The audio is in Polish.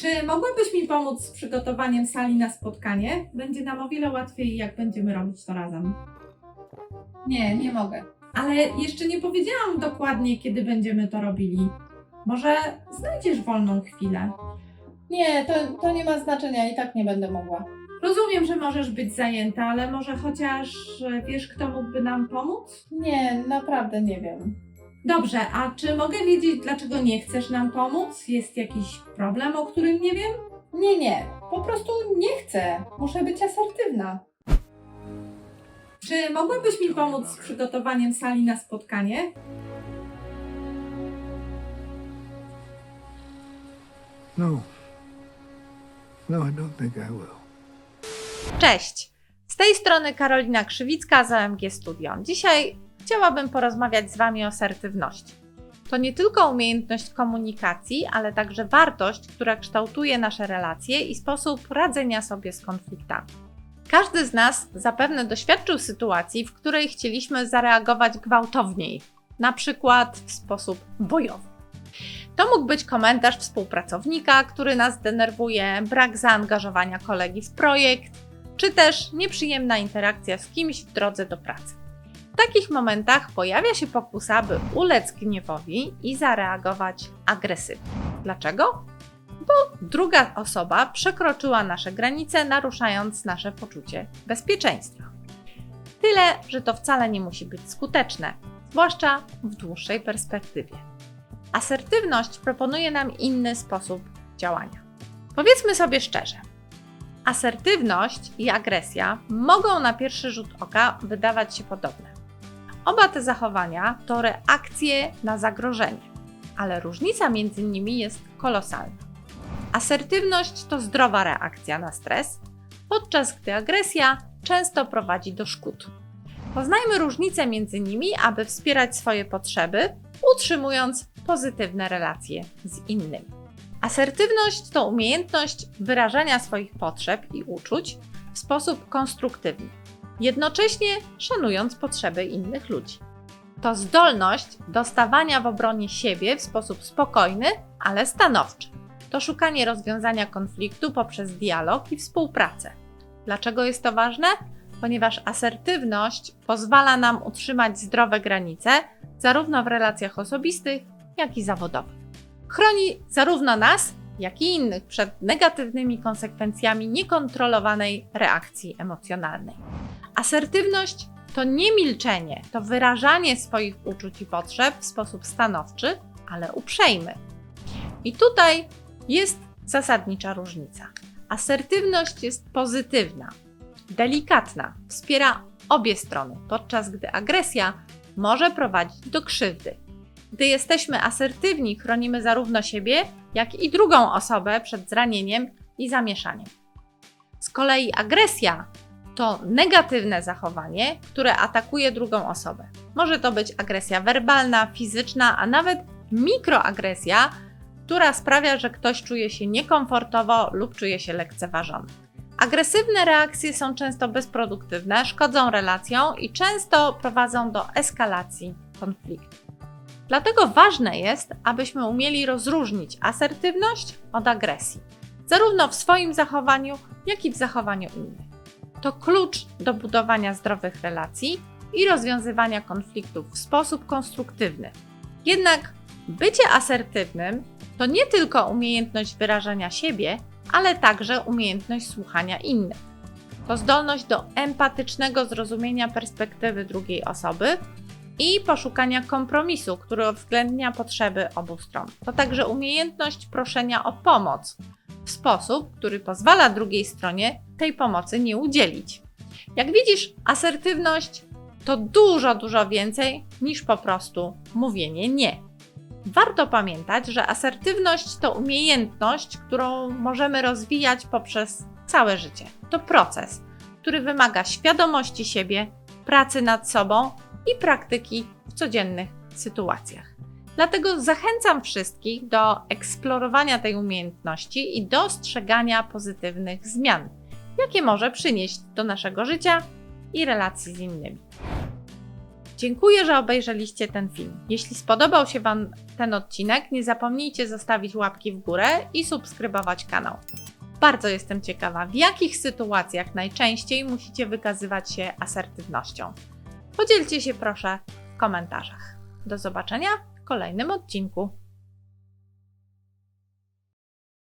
Czy mogłabyś mi pomóc z przygotowaniem sali na spotkanie? Będzie nam o wiele łatwiej, jak będziemy robić to razem. Nie, nie mogę. Ale jeszcze nie powiedziałam dokładnie, kiedy będziemy to robili. Może znajdziesz wolną chwilę. Nie, to, to nie ma znaczenia, i tak nie będę mogła. Rozumiem, że możesz być zajęta, ale może chociaż e, wiesz, kto mógłby nam pomóc? Nie, naprawdę nie wiem. Dobrze, a czy mogę wiedzieć, dlaczego nie chcesz nam pomóc? Jest jakiś problem, o którym nie wiem? Nie, nie, po prostu nie chcę. Muszę być asertywna. Czy mogłabyś mi pomóc z przygotowaniem sali na spotkanie? No. No, I don't think I will. Cześć! Z tej strony Karolina Krzywicka z OMG Studio. Dzisiaj chciałabym porozmawiać z Wami o asertywności. To nie tylko umiejętność komunikacji, ale także wartość, która kształtuje nasze relacje i sposób radzenia sobie z konfliktami. Każdy z nas zapewne doświadczył sytuacji, w której chcieliśmy zareagować gwałtowniej, na przykład w sposób bojowy. To mógł być komentarz współpracownika, który nas denerwuje, brak zaangażowania kolegi w projekt, czy też nieprzyjemna interakcja z kimś w drodze do pracy. W takich momentach pojawia się pokusa, by ulec gniewowi i zareagować agresywnie. Dlaczego? Bo druga osoba przekroczyła nasze granice, naruszając nasze poczucie bezpieczeństwa. Tyle, że to wcale nie musi być skuteczne, zwłaszcza w dłuższej perspektywie. Asertywność proponuje nam inny sposób działania. Powiedzmy sobie szczerze, asertywność i agresja mogą na pierwszy rzut oka wydawać się podobne. Oba te zachowania to reakcje na zagrożenie, ale różnica między nimi jest kolosalna. Asertywność to zdrowa reakcja na stres, podczas gdy agresja często prowadzi do szkód. Poznajmy różnicę między nimi, aby wspierać swoje potrzeby, utrzymując pozytywne relacje z innymi. Asertywność to umiejętność wyrażania swoich potrzeb i uczuć w sposób konstruktywny, jednocześnie szanując potrzeby innych ludzi. To zdolność do stawania w obronie siebie w sposób spokojny, ale stanowczy. To szukanie rozwiązania konfliktu poprzez dialog i współpracę. Dlaczego jest to ważne? Ponieważ asertywność pozwala nam utrzymać zdrowe granice, zarówno w relacjach osobistych, jak i zawodowych. Chroni zarówno nas, jak i innych przed negatywnymi konsekwencjami niekontrolowanej reakcji emocjonalnej. Asertywność to nie milczenie, to wyrażanie swoich uczuć i potrzeb w sposób stanowczy, ale uprzejmy. I tutaj jest zasadnicza różnica. Asertywność jest pozytywna, delikatna, wspiera obie strony, podczas gdy agresja może prowadzić do krzywdy. Gdy jesteśmy asertywni, chronimy zarówno siebie, jak i drugą osobę przed zranieniem i zamieszaniem. Z kolei agresja to negatywne zachowanie, które atakuje drugą osobę. Może to być agresja werbalna, fizyczna, a nawet mikroagresja, która sprawia, że ktoś czuje się niekomfortowo lub czuje się lekceważony. Agresywne reakcje są często bezproduktywne, szkodzą relacjom i często prowadzą do eskalacji konfliktu. Dlatego ważne jest, abyśmy umieli rozróżnić asertywność od agresji, zarówno w swoim zachowaniu, jak i w zachowaniu innych. To klucz do budowania zdrowych relacji i rozwiązywania konfliktów w sposób konstruktywny. Jednak bycie asertywnym to nie tylko umiejętność wyrażania siebie, ale także umiejętność słuchania innych. To zdolność do empatycznego zrozumienia perspektywy drugiej osoby i poszukania kompromisu, który uwzględnia potrzeby obu stron. To także umiejętność proszenia o pomoc w sposób, który pozwala drugiej stronie tej pomocy nie udzielić. Jak widzisz, asertywność to dużo, dużo więcej niż po prostu mówienie nie. Warto pamiętać, że asertywność to umiejętność, którą możemy rozwijać poprzez całe życie. To proces, który wymaga świadomości siebie, pracy nad sobą i praktyki w codziennych sytuacjach. Dlatego zachęcam wszystkich do eksplorowania tej umiejętności i dostrzegania pozytywnych zmian, jakie może przynieść do naszego życia i relacji z innymi. Dziękuję, że obejrzeliście ten film. Jeśli spodobał się Wam ten odcinek, nie zapomnijcie zostawić łapki w górę i subskrybować kanał. Bardzo jestem ciekawa, w jakich sytuacjach najczęściej musicie wykazywać się asertywnością. Podzielcie się proszę w komentarzach. Do zobaczenia w kolejnym odcinku.